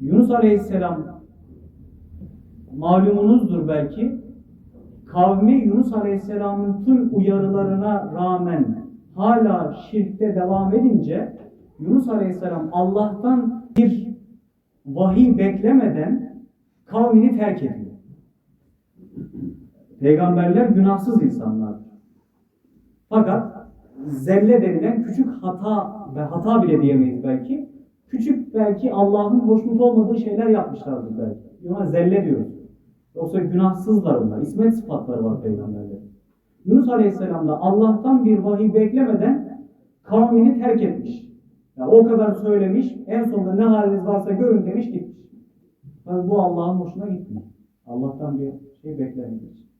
Yunus Aleyhisselam malumunuzdur belki. Kavmi Yunus Aleyhisselam'ın tüm uyarılarına rağmen hala şirkte devam edince Yunus Aleyhisselam Allah'tan bir vahiy beklemeden kavmini terk ediyor. Peygamberler günahsız insanlardır. Fakat zelle denilen küçük hata ve hata bile diyemeyiz belki. Belki Allah'ın hoşnut olmadığı şeyler yapmışlardır belki. Buna zelle diyoruz. Yoksa günahsızlar onlar. İsmet sıfatları var peygamberlerin. Yunus Aleyhisselam da Allah'tan bir vahiy beklemeden kavmini terk etmiş. Yani o kadar söylemiş, en sonunda ne haliniz varsa görün demiş gitmiş. Tabii bu Allah'ın hoşuna gitmiyor. Allah'tan bir şey beklememiş.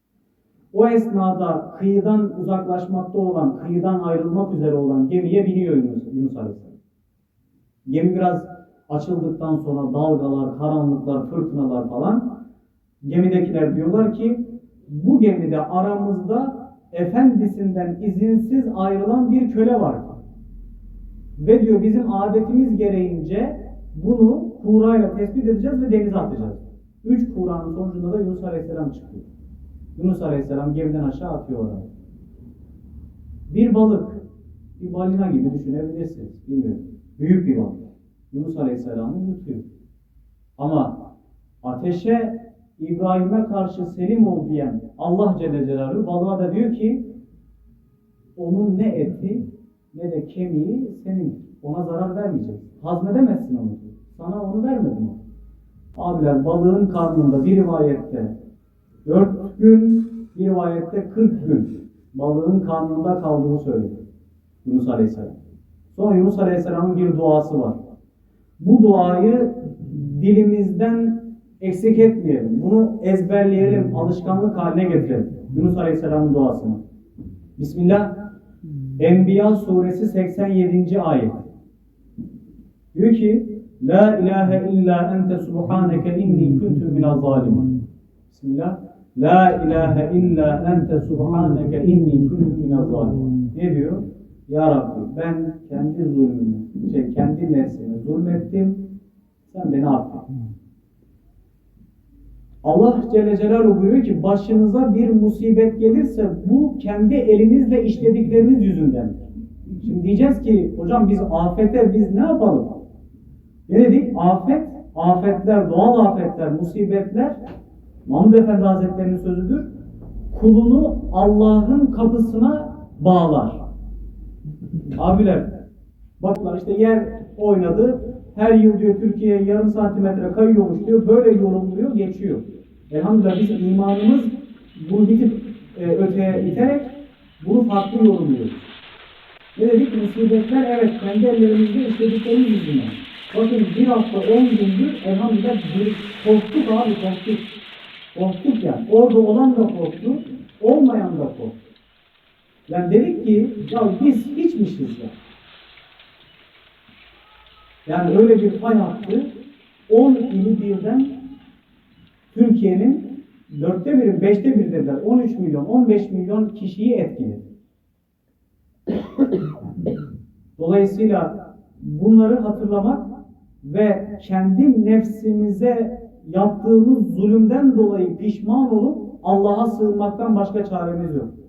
O esnada kıyıdan uzaklaşmakta olan, kıyıdan ayrılmak üzere olan gemiye biniyor Yunus, Yunus Aleyhisselam. Gemi biraz açıldıktan sonra dalgalar, karanlıklar, fırtınalar falan gemidekiler diyorlar ki bu gemide aramızda efendisinden izinsiz ayrılan bir köle var. Ve diyor bizim adetimiz gereğince bunu kurayla tespit edeceğiz ve denize atacağız. Üç kuranın sonucunda da Yunus Aleyhisselam çıkıyor. Yunus Aleyhisselam gemiden aşağı atıyor oraya. Bir balık, bir balina gibi düşünebilirsiniz. Bilmiyorum. Büyük bir balık. Yunus Aleyhisselam'ı yutuyor. Ama ateşe İbrahim'e karşı selim ol diyen Allah Celle Celaluhu balığa da diyor ki onun ne eti ne de kemiği senin. Ona zarar vermeyecek. Hazmedemezsin onu. Sana onu vermedim o. Abiler balığın karnında bir rivayette 4 gün, bir rivayette 40 gün balığın karnında kaldığını söyledi. Yunus Aleyhisselam. Sonra Yunus Aleyhisselam'ın bir duası var. Bu duayı dilimizden eksik etmeyelim. Bunu ezberleyelim, alışkanlık haline getirelim. Yunus Aleyhisselam'ın duasını. Bismillah. Enbiya suresi 87. ayet. Diyor ki La ilahe illa ente subhaneke inni kuntu minaz zalimin. Bismillah. La ilahe illa ente subhaneke inni kuntu minaz zalimin. Ne diyor? Ya Rabbi ben kendi zulmümü, şey, kendi nefsime zulmettim. Sen beni affet. Allah Celle Celaluhu buyuruyor ki başınıza bir musibet gelirse bu kendi elinizle işledikleriniz yüzünden. Şimdi diyeceğiz ki hocam biz afete biz ne yapalım? Ne dedik? Afet, afetler, doğal afetler, musibetler Mahmud Efendi Hazretleri'nin sözüdür. Kulunu Allah'ın kapısına bağlar. Abiler, baklar işte yer oynadı. Her yıl diyor Türkiye yarım santimetre kayıyormuş diyor. Böyle yorumluyor, geçiyor. Elhamdülillah biz imanımız bunu bitip e, öteye iterek bunu farklı yorumluyoruz. Ne dedik? Musibetler evet kendi ellerimizde işlediklerimiz yüzünden. Bakın bir hafta on gündür elhamdülillah bir korktuk abi korktuk. Korktuk yani. Orada olan da korktu, olmayan da korktu. Yani dedik ki ya biz hiçmişiz ya. Yani öyle bir fay hattı 10 ili birden Türkiye'nin dörtte biri, beşte bir dediler. 13 milyon, 15 milyon kişiyi etkiledi. Dolayısıyla bunları hatırlamak ve kendi nefsimize yaptığımız zulümden dolayı pişman olup Allah'a sığınmaktan başka çaremiz yok.